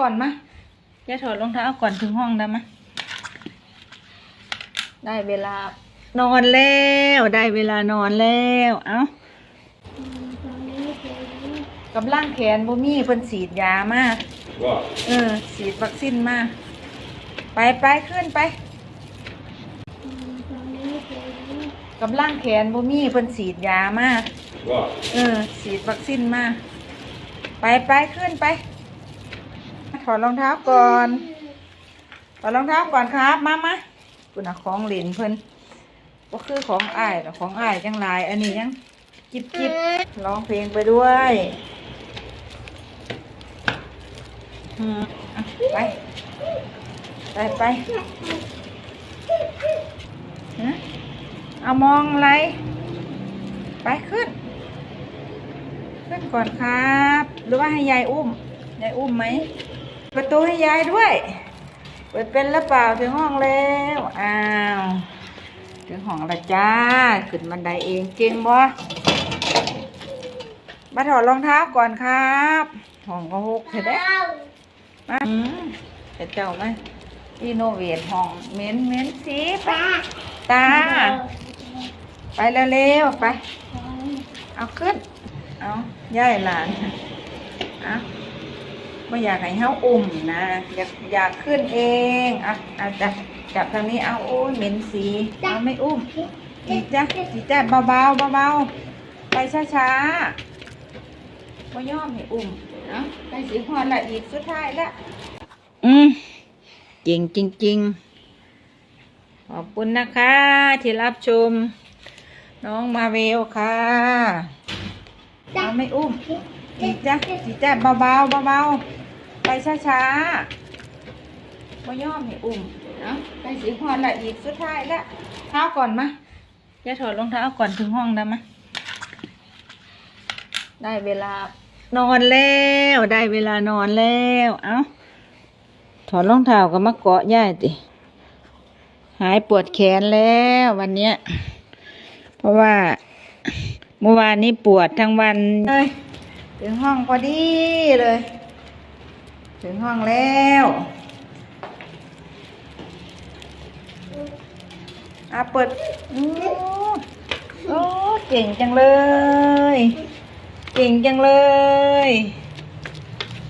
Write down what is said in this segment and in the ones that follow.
ก่อนมะย่าถอดรองเท้าก่อนถึงห้องได้มะได้เวลานอนแล้วได้เวลานอนแล้วเอ้ากำลังแขนบ่มีเพิ่นฉีดยามาว่าเออฉีดวัคซีนมาไปไปขึ้นไปกำลังแขนบ่มีเพิ่นฉีดยามาว่าเออฉีดวัคซีนมาไปไปขึ้นไป ถอดรองเท้าก่อนถอดรองเท้าก่อนครับมามาคุณน่ะของเหรนเพิ่นก็คือของอ้ายของอ้ายจังหลาย อันนี้ยังจิบจิบร้องเพลงไปด้วยอืมไปไปไปฮะเอามองอะไร ไปขึ้น ขึ้นก่อนครับ หรือว่าให้ยายอุ้ม ยายอุ้มไหม ประตูให้ยายด้วย เปิดเป็นหรือเปล่าถึงห้องแล้วอ้าวถึงห้องละจ้าขึ้นบันไดเองเก่งบ่มาถอดรองเท้าก่อนครับห้องก็หกเห็นไหมมาอืมเห็นเจ้าไหมอีโนเวทห้องเหม้นเหม้นสีไปตา ไปเร็วๆไป เอาขึ้น เอาย่ายหลาน เอา ไม่อยากให้เฮาอุ่มนะอยากอยากขึ้นเองอะอาจับจับทางนี้เอาโอ้ยเหม็นสีเอาไม่อุ้มจีจ้ะจีจ้ะเบาเบาเบาเบาๆไปช้าช้าๆไม่ยอมให้อุ้มเอาไปสีหอนละอีกสุดท้ายละอืมจริงจริงจริงๆขอบคุณนะคะ ที่รับชม น้องมาเวลค่ะเอาไม่อุ้มจีจ้ะจีจ้ะเบาเบาเบาเบาๆ ไปช้าช้าๆไม่ยอมให้อุ้มเอาไปสีหอนละอีกสุดท้ายละเท้าก่อนมะอย่าถอดรองเท้าก่อนถึงห้องได้มะได้เวลานอนแล้วได้เวลานอนแล้ว เอาถอดรองเท้าก็มาเกาะย่ายติหายปวดแขนแล้ววันเนี้ย เพราะว่าเมื่อวานนี้ปวดทั้งวันเลยถึงห้องพอดีเลย ถึงห้องแล้วอะเปิดอู้โอ้เก่งจังเลย เก่งจังเลย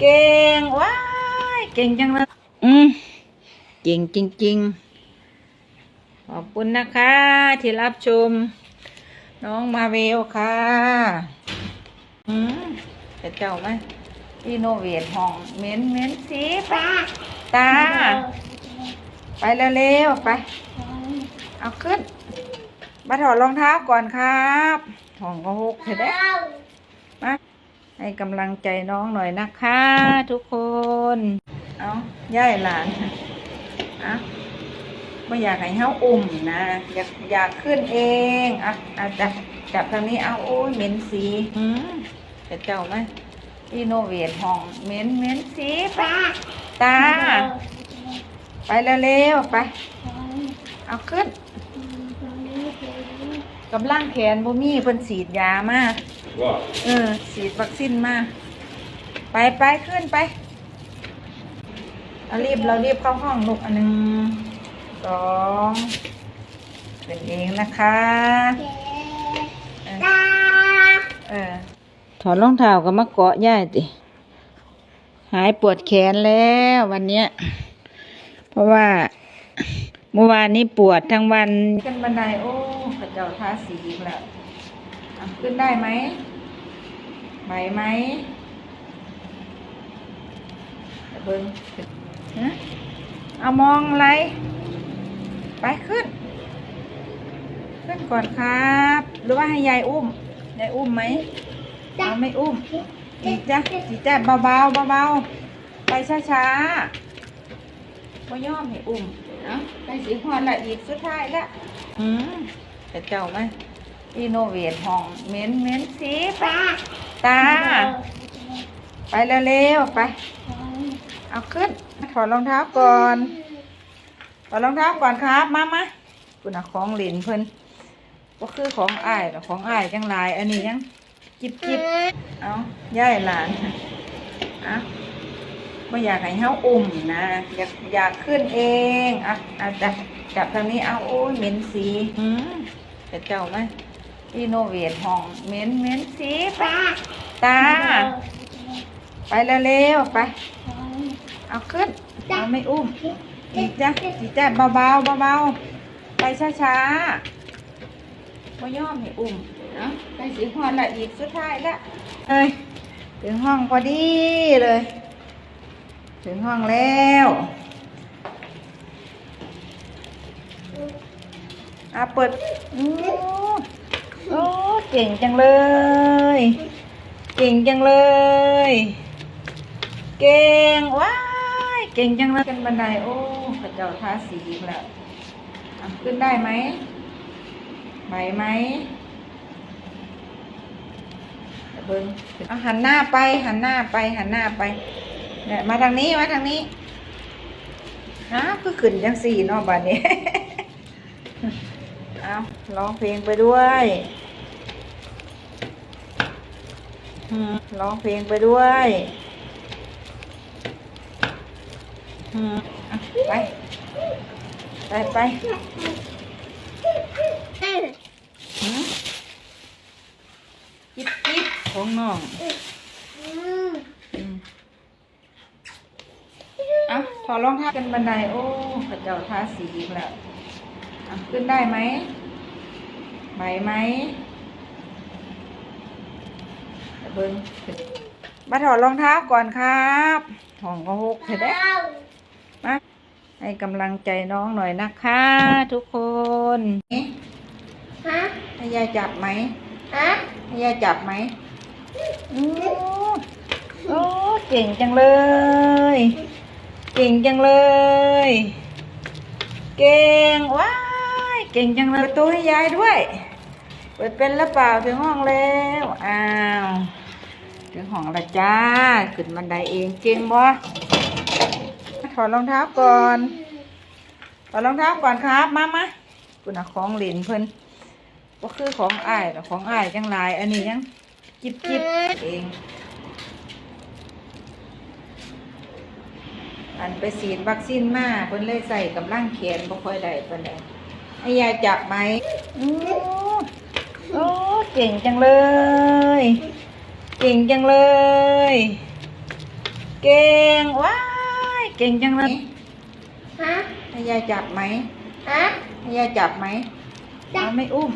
เก่งว้ายเก่งจังเลย อืมเก่งจริง ๆ ขอบคุณนะคะ ที่รับชม น้องมาเวลค่ะ อืมจะเจ้าไหม อีโนเวทห้องเหม้นเหม้นสีไปตา ไปเร็วๆไป เอาขึ้น มาถอดรองเท้าก่อนครับห้องก็หกเห็นไหมมาให้กำลังใจน้องหน่อยนะคะ ทุกคน เอาย่ายหลานเอาไม่อยากให้เฮาอุ่มนะ อยากอยากขึ้นเองอะอะจับจับทางนี้เอาโอ้ยเหม็นสีอืมจะเจ้าไหม อีโนเวทห้องเหม็นเหม็นสีไปตา ไปเร็วๆไป เอาขึ้นกำลังแขนบ่มีเพิ่นฉีดยามาว่าเออฉีดวัคซีนมาไปไปขึ้นไปเอารีบเรารีบเข้าห้องลูกอันหนึ่งสองเป็นเองนะคะ เออเออ ถอดรองเท้าก็มาเกาะย่ายติ หายปวดแขนแล้ววันเนี้ย เพราะว่าเมื่อวานนี้ปวดทั้งวันขึ้นบันไดโอ้พระเจ้าทาสีอีกแล้วขึ้นได้ไหมไหวไหมเบิ้งฮะเอามองอะไร ไปขึ้น ขึ้นก่อนครับ หรือว่าให้ยายอุ้ม ยายอุ้มไหม เอาไม่อุ้มจีจ้ะจีจ้ะเบาเบาเบาเบาๆไปช้าช้าๆไม่ยอมให้อุ้มเนาะไปสีหอนละอีกสุดท้ายละอืมจะเจ้าไหมอีโนเวทห้องเหม้นเหม้นสีไปตา ไปเร็วๆไป เอาขึ้น ถอดรองเท้าก่อนถอดรองเท้าก่อนครับ มามาคุณน่ะของเหรนเพิ่นก็คือของอ้ายแต่ของอ้ายจังหลาย อันนี้ยัง จิบจิบเอาย่ายหลานเอาไม่อยากให้เฮาอุ่มนะอยากอยากขึ้นเองอะอะจับจับทางนี้เอาโอ้ยเหม็นสีหืมจะเจ้าไหมรีโนเวทห้องเหม็นเหม็นสีไปตา ไปเร็วๆไป เอาขึ้นเอาไม่อุ้มจีจ้ะจีจ้ะเบาๆเบาๆไปช้าๆไม่ยอมให้อุ้ม นาะไปสีหอนละอีกสุดท้ายละเอ้ยถึงห้องพอดีเลย ถึงห้องแล้วอาเปิดโอ้โอ้เก่งจังเลย เก่งจังเลย เก่งว้ายเก่งจังเลยกันบันไดโอ้พระเจ้าทาสีอีกแล้วอะขึ้นได้ไหมไหวไหม เบิ้งเอาหันหน้าไป หันหน้าไป หันหน้าไปเนี่ยมาทางนี้ มาทางนี้ฮะคือขึ้นจังสี่เนาะบ้านนี้ เอาร้องเพลงไปด้วยร้องเพลงไปด้วยไป ไปไปหืมจิ๊บจิ๊บ ของน้องอืมอะถอดรองเท้ากันบันได โอ้พระเจ้าทาสีอีกแล้วอะขึ้นได้ไหมไหวไหมเดี๋ยวเบิ้งมาถอดรองเท้าก่อนครับห้องก็หกเห็นไหมมาให้กำลังใจน้องหน่อยนะคะ ทุกคนให้ยายจับไหมให้ยายจับไหม โอ้โอ้เก่งจังเลย เก่งจังเลย เก่งว้ายเก่งจังเลยประตูให้ยายด้วย เปิดเป็นแล้วเปล่าถึงห้องแล้วอ้าวถึงห้องละจ้าขึ้นบันไดเองเก่งบ่ถอดรองเท้าก่อนถอดรองเท้าก่อนครับมามาคุณอะของเหรียญเพิ่นก็คือของอ้ายของอ้ายจังหลาย อันนี้ยัง จิบจิบเองอันไปฉีดวัคซีนมาเพิ่นเลยใส่กำลังแขนบ่ค่อยได้ปานใดให้ยายจับไหมโอ้โอ้เก่งจังเลย เก่งจังเลย เก่งว้ายเก่งจังเลยให้ยายจับไหมให้ยายจับไหมเอาไม่อุ้ม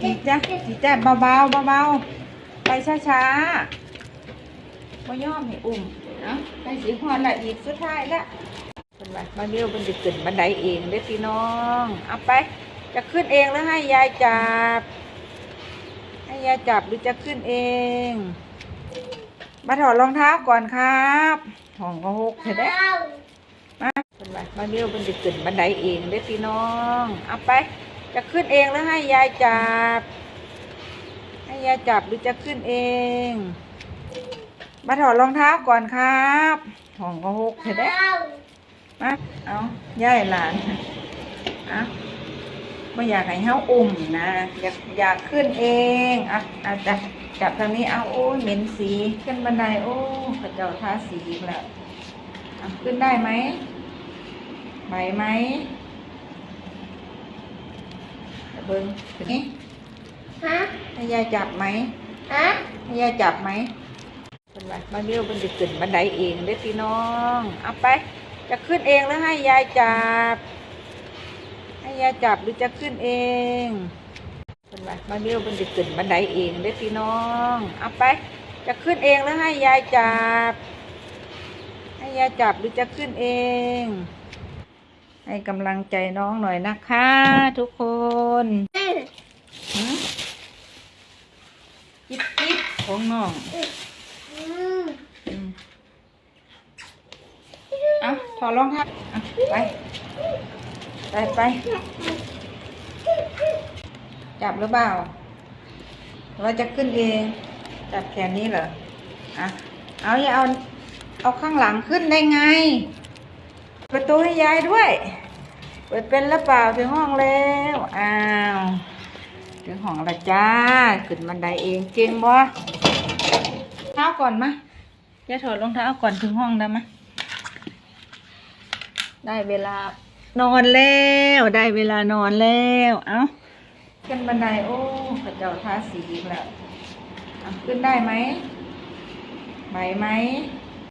จีจ้ะจีจ้ะเบาๆเบาๆ ไปช้าๆไม่ยอมให้อุ้มนะไปสีหอนละอีกสุดท้ายละเป็นไรมาเร็วมันจะขึ้นบันไดเองเด้พี่น้องเอาไป จะขึ้นเองหรือให้ยายจับ ให้ยายจับหรือจะขึ้นเอง มาถอดรองเท้าก่อนครับห้องก็หกเห็นไหมมาเป็นไรมาเร็วมันจะขึ้นบันไดเองเด้พี่น้องเอาไป จะขึ้นเองหรือให้ยายจับ ให้ยจับหรือจะขึ้นเอง มาถอดรองเท้าก่อนครับห้องก็หกเห็นไหมมาเอาย่ายหลานเอาไม่อยากให้เฮาอุ่มนะอยากอยากขึ้นเองอะอะจับจับทางนี้เอาโอ้ยเหม็นสีขึ้นบันไดโอ้พระเจ้าทาสีอีกแล้วขึ้นได้ไหมไหวไหมเบิ้งถึ งนี้ให้ยายจับไหมให้ยายจับไหมเป็นไรมาเร็วมันจะขึ้นบันไดเองเด้อพี่น้องเอาไป จะขึ้นเองหรือให้ยายจับ ให้ยายจับหรือจะขึ้นเองเป็นไรมาเร็วมันจะขึ้นบันไดเองเด้อพี่น้องเอาไป จะขึ้นเองหรือให้ยายจับ ให้ยายจับหรือจะขึ้นเอง ให้กำลังใจน้องหน่อยนะคะ ทุกคนหืมจิ๊บจิ๊บ ของน้องเอาถอดรองเท้าอะไป ไปไป จับหรือเปล่าหรือว่าจะขึ้นเอง จับแขนนี้เหรอ อะ เอาอย่าเอา เอาข้างหลังขึ้นได้ไง ประตูให้ยายด้วย เปิดเป็นแล้วเปล่าถึงห้องแล้ว อ้าว ถึงห้องละจ้า ขึ้นบันไดเองเก่งบ่เท้าก่อนมะจะถอดรองเท้าก่อนถึงห้องได้มะได้เวลานอนแล้วได้เวลานอนแล้ว เอ้าขึ้นบันไดโอ้พระเจ้าทาสีอีกแล้วขึ้นได้ไหมไหวไหม